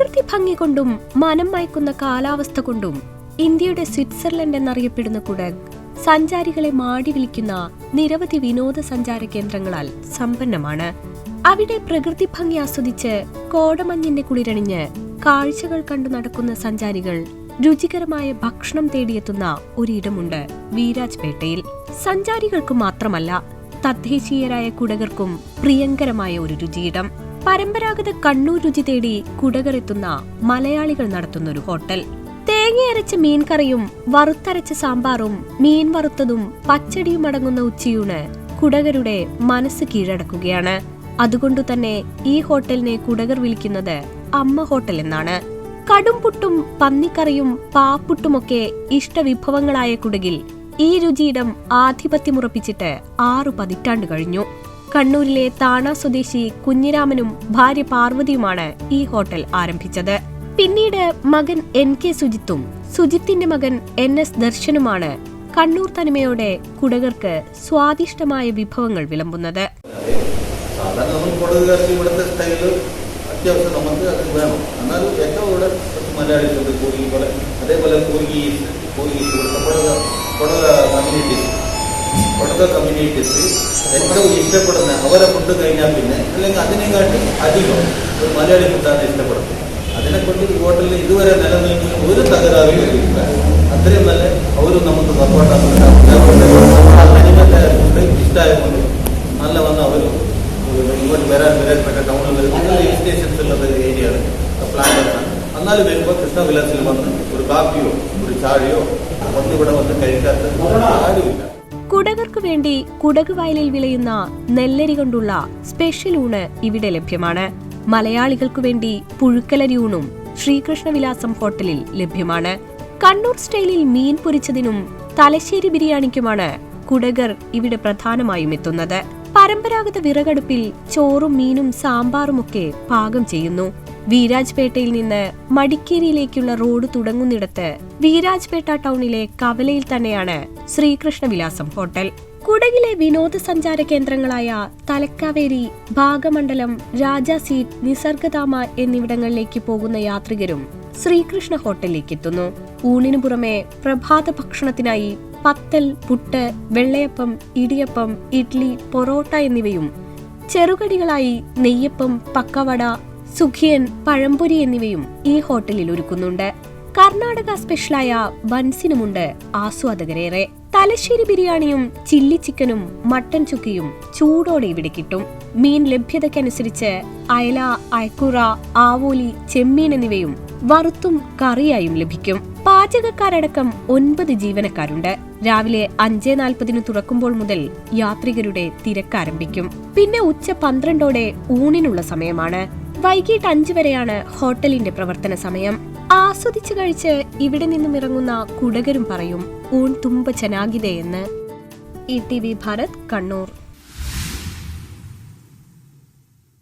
ഭംഗി കൊണ്ടും മനം മയക്കുന്ന കാലാവസ്ഥ കൊണ്ടും ഇന്ത്യയുടെ സ്വിറ്റ്സർലൻഡ് എന്നറിയപ്പെടുന്ന കുടക് സഞ്ചാരികളെ മാടി വിളിക്കുന്ന നിരവധി വിനോദസഞ്ചാര കേന്ദ്രങ്ങളാൽ സമ്പന്നമാണ്. അവിടെ പ്രകൃതി ഭംഗി ആസ്വദിച്ച് കോടമഞ്ഞിന്റെ കുളിരണിഞ്ഞ് കാഴ്ചകൾ കണ്ടു നടക്കുന്ന സഞ്ചാരികൾ രുചികരമായ ഭക്ഷണം തേടിയെത്തുന്ന ഒരിടമുണ്ട് വീരാജ്പേട്ടയിൽ. സഞ്ചാരികൾക്ക് മാത്രമല്ല തദ്ദേശീയരായ കുടകർക്കും പ്രിയങ്കരമായ ഒരു രുചിയിടം. പരമ്പരാഗത കണ്ണൂർ രുചി തേടി കുടകറെത്തുന്ന മലയാളികൾ നടത്തുന്ന ഒരു ഹോട്ടൽ. തേങ്ങയരച്ച മീൻകറിയും വറുത്തരച്ച സാമ്പാറും മീൻ വറുത്തതും പച്ചടിയും അടങ്ങുന്ന ഉച്ചയൂണ് കുടകരുടെ മനസ്സ് കീഴടക്കുകയാണ്. അതുകൊണ്ടു തന്നെ ഈ ഹോട്ടലിനെ കുടകർ വിളിക്കുന്നത് അമ്മ ഹോട്ടൽ എന്നാണ്. കടുംപുട്ടും പന്നിക്കറിയും പാപ്പുട്ടുമൊക്കെ ഇഷ്ടവിഭവങ്ങളായ കുടകിൽ ഈ രുചിയിടം ആധിപത്യമുറപ്പിച്ചിട്ട് ആറു പതിറ്റാണ്ട് കഴിഞ്ഞു. കണ്ണൂരിലെ താണ സ്വദേശി കുഞ്ഞിരാമനും ഭാര്യ പാർവതിയുമാണ് ഈ ഹോട്ടൽ ആരംഭിച്ചത്. പിന്നീട് മകൻ എൻ കെ സുജിത്തും സുജിത്തിന്റെ മകൻ എൻ എസ് ദർശനുമാണ് കണ്ണൂർ തനിമയോടെ കുടകർക്ക് സ്വാദിഷ്ടമായ വിഭവങ്ങൾ വിളമ്പുന്നത്. അത്യാവശ്യം നമുക്ക് അത് വേണം. എന്നാലും ഏറ്റവും ഇവിടെ മലയാളികളുണ്ട് കോഴി പോലെ അതേപോലെ കോഴി കോഴി കൊടുത്ത കൊടക കമ്മ്യൂണിറ്റീസ് കൊടക കമ്മ്യൂണിറ്റീസ് ഏറ്റവും ഇഷ്ടപ്പെടുന്ന അവരെ ഫുഡ് കഴിഞ്ഞാൽ പിന്നെ അല്ലെങ്കിൽ അതിനെക്കാട്ടി അധികം ഒരു മലയാളി ഫുഡാണ് ഇഷ്ടപ്പെടുന്നത് അതിനെക്കൊണ്ട് ഈ ഹോട്ടലിൽ ഇതുവരെ നിലനിൽക്കുന്ന ഒരു തകരാറും ഇല്ല. അത്രയും നല്ല അവരും നമുക്ക് സപ്പോർട്ടാകുന്നുണ്ട് തനിമത്തെ ഫുഡ് ഇഷ്ടമായതുകൊണ്ട് നല്ല വന്ന് അവരും ഇങ്ങോട്ട് വരാൻ വരാൻപേട്ട ടൗണിൽ വരുന്ന ഹിൽ സ്റ്റേഷൻസിലുള്ള ഒരു ഏരിയയാണ് പ്ലാന്റാണ് എന്നാലും വരുമ്പോൾ കൃഷ്ണവിലാസിൽ വന്ന് ഒരു കാപ്പിയോ ഒരു ചാഴയോ വന്നിവിടെ വന്ന് കഴിക്കാത്ത ആരുമില്ല. കുടകർക്ക് വേണ്ടി കുടക് വയലിൽ വിളയുന്ന നെല്ലരി കൊണ്ടുള്ള സ്പെഷ്യൽ ഊണ് ഇവിടെ ലഭ്യമാണ്. മലയാളികൾക്ക് വേണ്ടി പുഴുക്കലരി ഊണും ശ്രീകൃഷ്ണവിലാസം ഹോട്ടലിൽ ലഭ്യമാണ്. കണ്ണൂർ സ്റ്റൈലിൽ മീൻ പൊരിച്ചതിനും തലശ്ശേരി ബിരിയാണിക്കുമാണ് കുടകർ ഇവിടെ പ്രധാനമായും എത്തുന്നത്. പരമ്പരാഗത വിറകടുപ്പിൽ ചോറും മീനും സാമ്പാറുമൊക്കെ പാകം ചെയ്യുന്നു. വീരാജ്പേട്ടയിൽ നിന്ന് മടിക്കേരിയിലേക്കുള്ള റോഡ് തുടങ്ങുന്നിടത്ത് വീരാജ്പേട്ട ടൗണിലെ കവലയിൽ തന്നെയാണ് ശ്രീകൃഷ്ണവിലാസം ഹോട്ടൽ. കുടകിലെ വിനോദസഞ്ചാര കേന്ദ്രങ്ങളായ തലക്കാവേരി ഭാഗമണ്ഡലം രാജാ സീറ്റ് നിസർഗധാമ എന്നിവിടങ്ങളിലേക്ക് പോകുന്ന യാത്രികരും ശ്രീകൃഷ്ണ ഹോട്ടലിലേക്ക് എത്തുന്നു ഊണിനു പുറമെ പ്രഭാത ഭക്ഷണത്തിനായി പത്തൽ പുട്ട് വെള്ളയപ്പം ഇടിയപ്പം ഇഡ്ലി പൊറോട്ട എന്നിവയും ചെറുകടികളായി നെയ്യപ്പം പക്കവട സുഖിയൻ പഴംപൊരി എന്നിവയും ഈ ഹോട്ടലിൽ ഒരുക്കുന്നുണ്ട്. കർണാടക സ്പെഷ്യലായ ബൻസിനുമുണ്ട് ആസ്വാദകരേറെ. തലശ്ശേരി ബിരിയാണിയും ചില്ലി ചിക്കനും മട്ടൻ ചുക്കിയും ചൂടോടെ ഇവിടെ കിട്ടും. മീൻ ലഭ്യതയ്ക്കനുസരിച്ച് അയല അയക്കുറ ആവോലി ചെമ്മീൻ എന്നിവയും വറുത്തും കറിയായും ലഭിക്കും. പാചകക്കാരടക്കം ഒൻപത് ജീവനക്കാരുണ്ട്. രാവിലെ അഞ്ചേ നാൽപ്പതിന് തുറക്കുമ്പോൾ മുതൽ യാത്രികരുടെ തിരക്കാരംഭിക്കും. പിന്നെ ഉച്ച പന്ത്രണ്ടോടെ ഊണിനുള്ള സമയമാണ്. വൈകിട്ട് അഞ്ചു വരെയാണ് ഹോട്ടലിന്റെ പ്രവർത്തന സമയം. ആസ്വദിച്ചു കഴിച്ച് ഇവിടെ നിന്നും ഇറങ്ങുന്ന കുടകരും പറയും ഊൺ തുമ്പ ചനാഗിതയെന്ന് E T V Bharat Kannur.